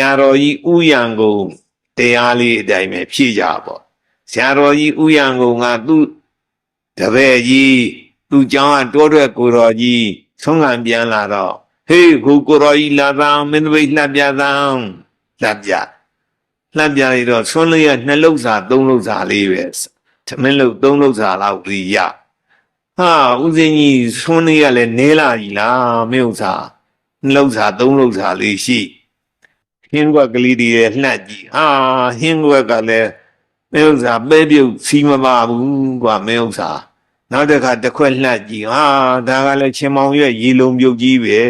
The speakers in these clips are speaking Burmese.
ရာတော်ကြီးဥယံကုန်တရားလေးအတိုင်းပဲဖြည့်ကြပေါ့ဆရာတော်ကြီးဥယံကုန်ကသူ့တပည့်ကြီးသူ့ကျောင်းကတိုးထွက်ကိုတော်ကြီးဆုံးခံပြန်လာတော့ဟေးခုကိုတော်ကြီးလာသားမင်းတို့လှပြသားလှပြလှပြရတော့ဆွန်းလေးရနှစ်လုံးစာသုံးလုံးစာလေးပဲသမင်းလုံးသုံးလုံးစာလောက်ပြီးရဟာဦးစင်းကြီးဆွန်းလေးရလည်းနဲလာကြီးလားမင်းဥစ္စာနှလုံးစာသုံးလုံးစာလေးရှိ ဟင်းကွက်ကလေးတွေရဲ့လှက်ကြီးဟာဟင်းကွက်ကလည်းမင်းဥစ္စာပဲပြုတ်စီမပါဘူးကွာမင်းဥစ္စာနောက်တစ်ခါတစ်ခွက်လှက်ကြီးဟာဒါကလည်းချင်းမောင်ရဲ့ရေလုံးပြုတ်ကြီးပဲ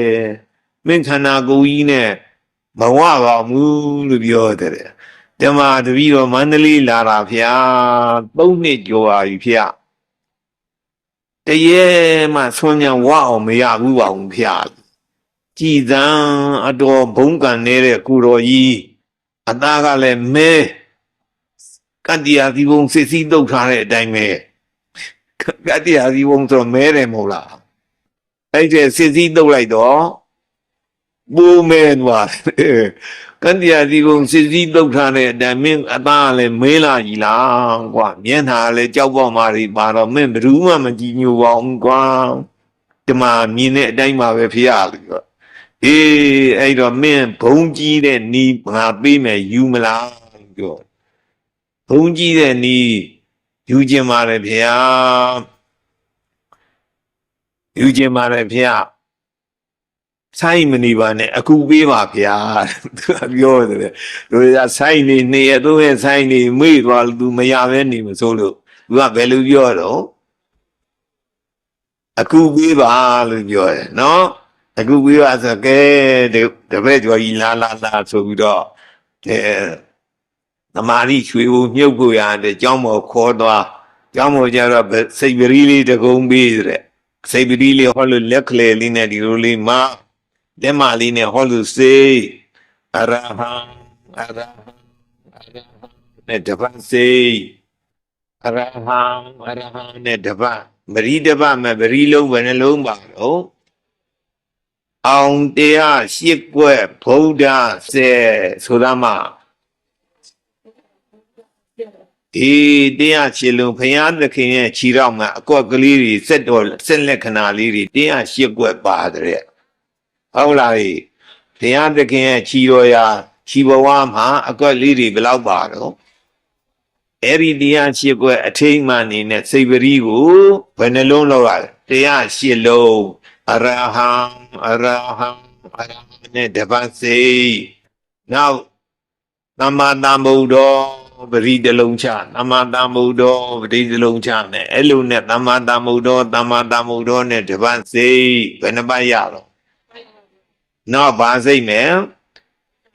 မင်းခန္ဓာကိုယ်ကြီးနဲ့မဝပါဘူးလို့ပြောတယ်ဓမ္မတပည့်တော်မန္တလေးလာတာဖျားသုံးနှစ်ကျော်ပါပြီဖျားတရေမှဆွမ်းမြန်ဝအောင်မရဘူးပါဘူးဖျား ကြည်သံအတော်ဘုံကန်နေတဲ့ကုတော်ကြီးအသားကလည်းမဲကတ္တိယသီဘုံစစ်စည်းတုတ်ထားတဲ့အတိုင်းပဲကတ္တိယသီဘုံဆိုတော့မဲတယ်မဟုတ်လားအဲ့ဒီစစ်စည်းတုတ်လိုက်တော့ပူမဲသွားကတ္တိယသီဘုံစစ်စည်းတုတ်ထားတဲ့အတိုင်းမင်းအသားကလည်းမဲလာကြီးလားကွာမျက်နှာကလည်းကြောက်ပေါက်မာတွေပါတော့မင်းဘယ်သူမှမကြည့်ညိုပါဘူးကွာဒီမှာမြင်တဲ့အတိုင်းပါပဲဖျားလို့ပြော အေးအဲ့တော့မင်းဘုံကြီးတဲ့နီးငါပေးမယ်ယူမလားပြောဘုံကြီးတဲ့နီးယူခြင်းပါတယ်ဗျာယူခြင်းပါတယ်ဗျာဆိုင်မနေပါနဲ့အခုပေးပါဗျာသူကပြောတယ်တို့ကဆိုင်နေနေရသုံးရဆိုင်နေမေ့သွားလို့ तू မရပဲနေမစိုးလို့ तू ကဘယ်လိုပြောတော့အခုပေးပါလို့ပြောတယ်နော် အခုပေးပါဆိုကဲဒီတပည့်ကျော်ကြီးလာလာလာဆိုပြီးတော့အဲသမာဓိချွေဖို့မြုပ်ဖို့ရတယ်ကျောင်းပေါ်ခေါ်သွားကျောင်းပေါ်ကျတော့ဗစိတ်ပရီးလေးတကုံပေးတဲ့စိတ်ပရီးလေးဟောလို့လက်ကလေးလေးနဲ့ဒီလိုလေးမလက်မလေးနဲ့ဟောလို့စေအရဟံအရဟံအရဟံနဲ့တပတ်စေအရဟံအရဟံနဲ့တပတ်မရီတပတ်မပရီးလုံးဘယ်နှလုံးပါတော့ အောင်တရားရှစ်ကွက်ဗုဒ္ဓစေဆိုတာမှဒီတရားရှစ်လုံးဘုရားသခင်ရဲ့ခြေတော်မှာအကွက်ကလေးတွေစက်တော်စက်လက္ခဏာလေးတွေတရားရှစ်ကွက်ပါတယ်ဟုတ်လားလေဘုရားသခင်ရဲ့ခြေတော်ရာခြေဘဝမှာအကွက်လေးတွေဘယ်လောက်ပါတော့အဲ့ဒီတရားရှစ်ကွက်အထိမ်းမှန်နေတဲ့စိတ်ပရိကိုဘယ်နှလုံးလောက်ရလဲတရားရှစ်လုံး အရဟံအရဟံအရဟံနဲ့တပတ်စိတ်နောက်သမ္မာသမ္ဗုဒ္ဓောပရိတလုံးချသမ္မာသမ္ဗုဒ္ဓောပရိတလုံးချနဲ့အဲ့လိုနဲ့သမ္မာသမ္ဗုဒ္ဓောသမ္မာသမ္ဗုဒ္ဓောနဲ့တပတ်စိတ်ဘယ်နှပတ်ရတော့နောက်ဘာစိတ်မယ်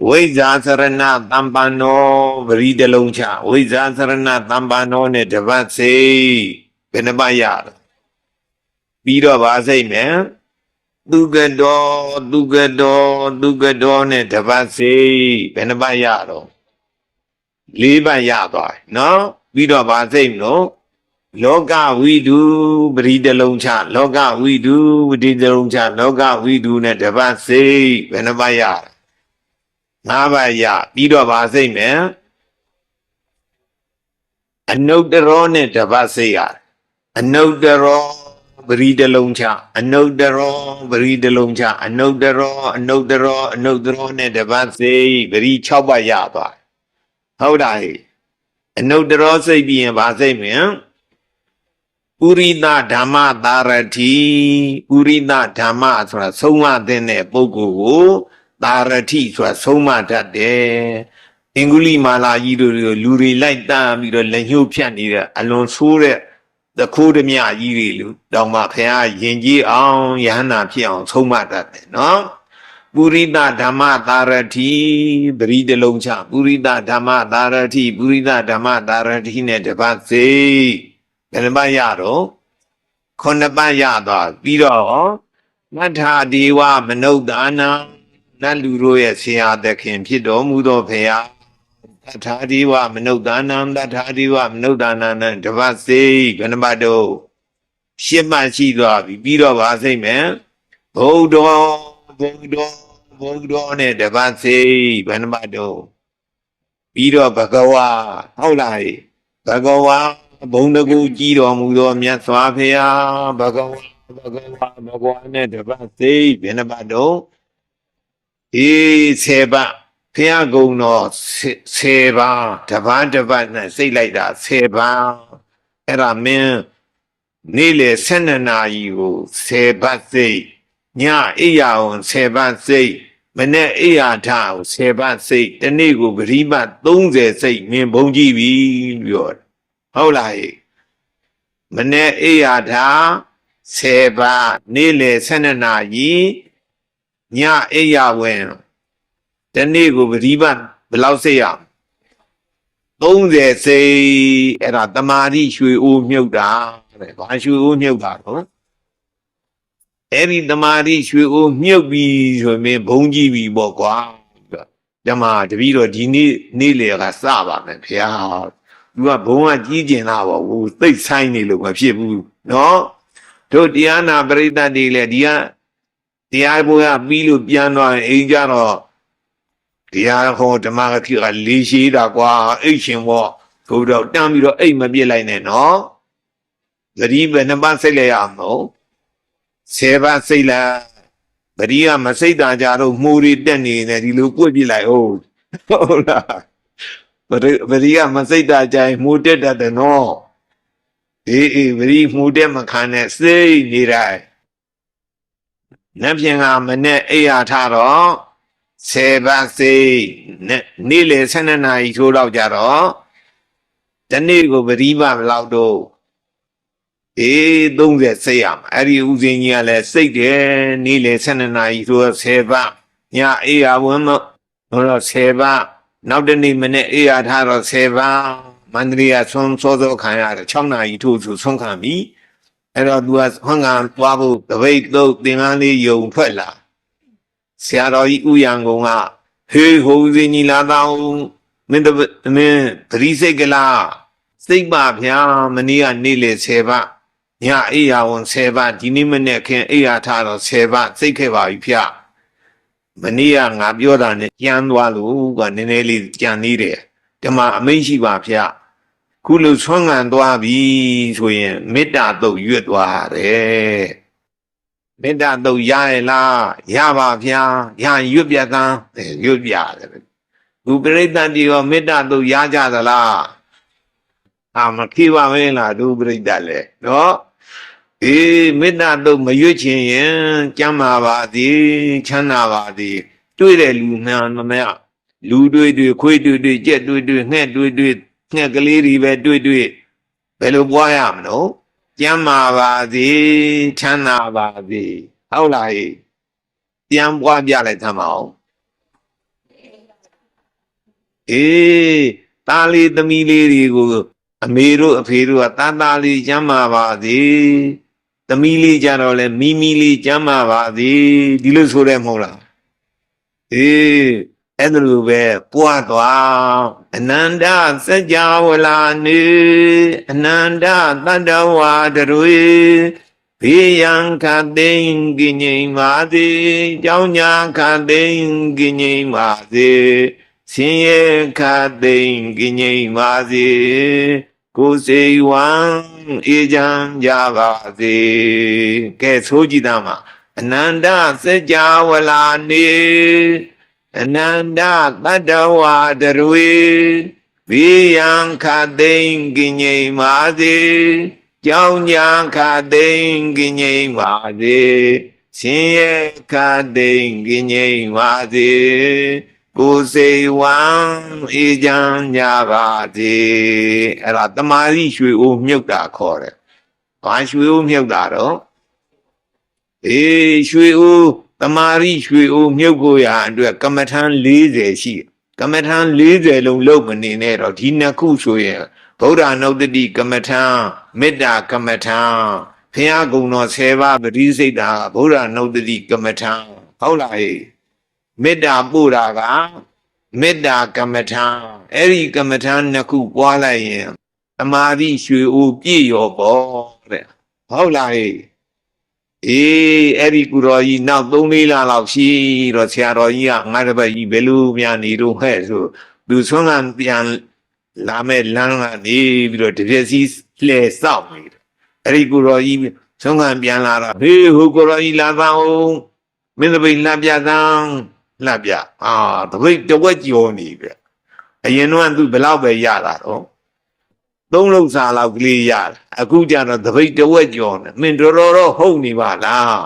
ဝိဇာသရဏသမ္ပန္နောပရိတလုံးချဝိဇာသရဏသမ္ပန္နောနဲ့တပတ်စိတ်ဘယ်နှပတ်ရတော့ ပြီးတော့ဘာစိတ်မယ်သူကတော်သူကတော်သူကတော်နဲ့တပတ်စီဘယ်နှပတ်ရတော့လေးပတ်ရသွားပြီနော်ပြီးတော့ဗာစိတ်မလို့လောကဝိတုပရိတလုံးချလောကဝိတုပရိတလုံးချလောကဝိတုနဲ့တပတ်စိတ်ဘယ်နှပတ်ရငါးပတ်ရပြီးတော့ဗာစိတ်မယ်အနုတ္တရောနဲ့တပတ်စိတ်ရအနုတ္တရော ပရိတလုံးချအနုတ္တရောပရိတလုံးချအနုတ္တရောအနုတ္တရောအနုတ္တရောနဲ့တပတ်စိတ်ပရိ6ပတ်ရသွားဟုတ်တာဟဲ့အနုတ္တရောစိတ်ပြီးရင်ဗာစိတ်မြင်ပုရိသဓမ္မသာရတိပုရိသဓမ္မဆိုတာဆုံးမတဲ့ပုဂ္ဂိုလ်ကိုသာရတိဆိုတာဆုံးမတတ်တယ်အင်္ဂုလိမာလာကြီးတို့လူတွေလိုက်တန်းပြီးတော့လက်ညှိုးဖြတ်နေတဲ့အလွန်ဆိုးတဲ့ တခိုးဓမြကြီးတွေလူတောင်မှဖခင်ယင်ကြီးအောင်ယဟန္တာဖြစ်အောင်ဆုံးမတတ်တယ်နော်ပုရိသဓမ္မသာရတိပရိတလုံးချပုရိသဓမ္မသာရတိပုရိသဓမ္မသာရတိနဲ့တပတ်စေဘယ်နှပတ်ရတော့ခုနှစ်ပတ်ရသွားပြီးတော့မထာဒီဝမနုဿာနံနတ်လူတို့ရဲ့ဆရာသခင်ဖြစ်တော်မူသောဖခင် တထာဒီဝမနုဿာနံတထာဒီဝမနုဿာနံနဲ့တပတ်စိတ်ဘယ်နှပတ်တော့ရှင်းမှရှိသွားပြီပြီးတော့ဗာစိတ်မယ်ဘုဒ္ဓဘုဒ္ဓဘဘုဒ္ဓောနဲ့တပတ်စိတ်ဘယ်နှပတ်တော့ပြီးတော့ဘဂဝါဟုတ်လားဟေ့ဘဂဝါဘုံတကူကြည်တော်မူသောမြတ်စွာဘုရားဘဂဝါဘဂဝါဘဂဝါနဲ့တပတ်စိတ်ဘယ်နှပတ်တော့အေးဆေပတ် ဘုရားကုံတော်ဆေပါတပတ်တပတ်နဲ့စိတ်လိုက်တာဆေပါအဲ့ဒါမင်းနေ့လေ12နာရီကိုဆေပတ်စိတ်ညအိယာဝန်ဆေပတ်စိတ်မနေ့အိယာထကိုဆေပတ်စိတ်တနေ့ကိုပရိပတ်30စိတ်မင်းဘုံကြည့်ပြီပြောတယ်ဟုတ်လားဟဲ့မနေ့အိယာထ10ပတ်နေ့လေ12နာရီညအိယာဝင် တနေ့ကိုပရိပတ်ဘယ်လောက်စိတ်ရ30စိတ်အဲ့ဒါတမာတိရွှေအိုးမြုပ်တာတဲ့ဘာရွှေအိုးမြုပ်တာတော့အဲ့ဒီတမာတိရွှေအိုးမြုပ်ပြီဆိုရင်ဘုံကြည့်ပြီပေါ့ကွာဓမ္မတပည့်တော်ဒီနေ့နေ့လေကစပါမယ်ဖေဟာသူကဘုံကကြီးကျင်လာပါဘူးသိတ်ဆိုင်နေလို့မဖြစ်ဘူးနော်တို့တရားနာပရိသတ်တွေလည်းဒီကတရားဘုရားပြီးလို့ပြန်သွားရင်အိမ်ကြတော့ တရားဟောဓမ္မကတိကလေးရှိတာကွာအိတ်ရှင်ပေါ့ဘုရားတမ်းပြီးတော့အိတ်မပြစ်လိုက်နဲ့နော်သတိပဲနှစ်ပတ်စိတ်လိုက်ရအောင်နော်ဆယ်ပတ်စိတ်လိုက်ဗတိကမစိတ်တာကြတော့မှုတွေတက်နေနေဒီလိုကွက်ပြစ်လိုက်ဟုတ်ဟုတ်လားဗတိဗတိကမစိတ်တာကြရင်မှုတက်တတ်တယ်နော်အေးအေးဗတိမှုတက်မခံနဲ့စိတ်နေတိုင်းနတ်ပြင်ကမနဲ့အိယာထတော့ ဆယ်ပတ်စိတ်နဲ့နေ့လေ12နာရီထိုးတော့ကြတော့တနေ့ကိုပရိမဘလောက်တော့အေး30စိတ်ရမှာအဲ့ဒီဥစဉ်ကြီးကလည်းစိတ်တယ်နေ့လေ12နာရီဆိုတော့10ပတ်ညအေးရဝန်းမတော့10ပတ်နောက်တနေ့မနေ့အေးရထားတော့10ပတ်မန္တလေးကဆွန်းစောစောခံရတယ်6နာရီထိုးဆိုဆုံးခံပြီအဲ့တော့ तू ကဟွန်းကသွားဖို့တပိတ်သုတ်သင်္ကန်းလေးယုံထွက်လာ ဆရာတော်ကြီးဥယံကုံကဟေးဟိုဦးစင်းကြီးလာတော့မင်းတပမင်းသတိစိတ်ကလားစိတ်ပါဗျာမနေ့ကနေ့လေ10ပတ်ညအိယာဝန်10ပတ်ဒီနေ့မနေ့ခင်အိယာထားတော့10ပတ်စိတ်ခဲ့ပါပြီဗျမနေ့ကငါပြောတာနဲ့ကြမ်းသွားလို့ကနည်းနည်းလေးကြံနေတယ်ဒီမှာအမိန့်ရှိပါဗျခုလိုဆွမ်းငံသွားပြီဆိုရင်မေတ္တာတုတ်ရွတ်သွားတယ် မေတ္တာတုတ်ရရဲ့လားရပါဗျာရရွတ်ပြကန်းရွတ်ပြတယ်ဘုပရိသတ်တီရောမေတ္တာတုတ်ရကြသလားအာမခေပါမင်းလားဒုပရိသတ်လေနော်အေးမေတ္တာတုတ်မရွတ်ချင်ရင်ကျမ်းမာပါသည်ချမ်းသာပါသည်တွေ့တဲ့လူမှန်မမလူတွေ့တွေ့ခွေးတွေ့တွေ့ကြက်တွေ့တွေ့ငှက်တွေ့တွေ့ငှက်ကလေးတွေပဲတွေ့တွေ့ဘယ်လိုပွားရမလို့ ကျမ်းမာပါသည်ချမ်းသာပါသည်ဟုတ်လားဟိပြန်ပွားပြလိုက်သမ်းပါအောင်အေးတားလေးသမီးလေးတွေကိုအမေတို့အဖေတို့ကတားတားလေးကျမ်းမာပါသည်သမီးလေးကြတော့လဲမိမိလေးကျမ်းမာပါသည်ဒီလိုဆိုတယ်မဟုတ်လားအေး အဲ့ဒါလိုပဲပွားသွားအနန္တစัจ java လာနေအနန္တတတ္တဝါတတွေဘေးရန်ခသိင်ကိငိမ်ပါစေကြောင်းညာခသိင်ကိငိမ်ပါစေဆင်းရဲခသိင်ကိငိမ်ပါစေကိုယ်စိတ်ဝမ်းအေးချမ်းကြပါစေကဲဆိုကြည့်သားမှာအနန္တစัจ java လာနေ အနန္တတတ္တဝါတတွေဘိယံခသိင်ကိငိမ်ပါစေကြောင်းညာခသိင်ကိငိမ်ပါစေရှင်ရဲ့ခသိင်ကိငိမ်ပါစေကိုယ်စိတ်ဝမ်းအေးချမ်းကြပါစေအဲ့ဒါတမာရီရွှေအိုးမြုပ်တာခေါ်တယ်ဘာရွှေအိုးမြုပ်တာတော့အေးရွှေအိုး တမာရီရွှေအိုးမြုပ်ကိုရအတွက်ကမ္မထန်40ရှိကမ္မထန်40လုံးလုပ်မနေနဲ့တော့ဒီနှစ်ခုဆိုရင်ဗုဒ္ဓနုတ္တိကမ္မထံမေတ္တာကမ္မထံဘုရားကုံတော်10ပါးပရိစိတ်တာဗုဒ္ဓနုတ္တိကမ္မထံဟုတ်လားဟဲ့မေတ္တာပို့တာကမေတ္တာကမ္မထံအဲ့ဒီကမ္မထံနှစ်ခုပွားလိုက်ရင်တမာတိရွှေအိုးပြည့်ရောပေါ့တဲ့ဟုတ်လားဟဲ့ အေးအဲ့ဒီကုတော်ကြီးနောက်3-4လလောက်ရှိတော့ဆရာတော်ကြီးကငါတစ်ပတ်ကြီးဘယ်လိုများနေတော့ဟဲ့ဆိုသူဆွမ်းကပြန်လာမဲ့လမ်းကနေပြီးတော့တပြက်စီလှဲစောက်နေတယ်အဲ့ဒီကုတော်ကြီးဆွမ်းကပြန်လာတော့ဟေးဟိုကုတော်ကြီးလာသားအောင်မင်းတပိတ်လှပြသန်းလှပြအာတပိတ်တဝက်ကျော်နေပြီအရင်တော့သူဘယ်လောက်ပဲရတာတော့ သုံးလုံးစာလောက်ကလေးရတယ်အခုကျတော့တပိတ်တဝက်ကျော်နေမင်းတော်တော်တော့ဟုတ်နေပါလား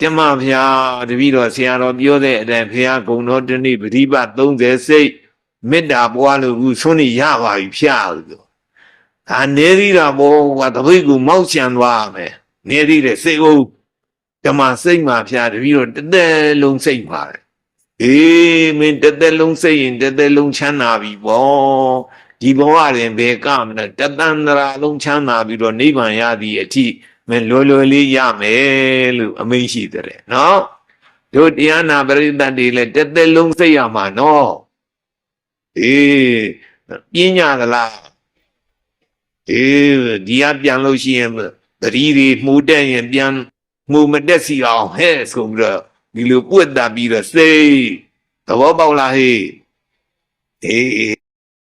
ကျမဖျားတပည့်တော်ဆရာတော်ပြောတဲ့အတိုင်းဖျားဂုံတော်တနေ့ပฏิပတ်30စိတ်မေတ္တာပွားလို့ခုဆွနေရပါပြီဖျားလို့ပြောဒါနေရတာဘောကတပိတ်ကိုမောက်ချန်သွားမယ်နေရတဲ့စိတ်ဟုတ်ဓမ္မစိတ်မှာဖျားတပည့်တော်တစ်သက်လုံးစိတ်ပါတယ်အေးမင်းတစ်သက်လုံးစိတ်ရင်တစ်သက်လုံးချမ်းသာပြီဘော ဒီဘဝရင်ဘယ်ကမလဲတတန္တရာလုံးချမ်းသာပြီးတော့နိဗ္ဗာန်ရသည်အထိမင်းလွယ်လွယ်လေးရမယ်လို့အမိန့်ရှိတဲ့နော်တို့တရားနာပရိသတ်တွေလည်းတစ်သက်လုံးစိတ်ရမှာနော်အေးပြင်းညာသလားအေးဒီကပြန်လို့ရှိရင်တတိတွေမှုတက်ရင်ပြန်မှုမတက်စီအောင်ဟဲ့ဆိုပြီးတော့ဒီလိုပွက်တာပြီးတော့စိတ်သဘောပေါက်လားဟေးအေး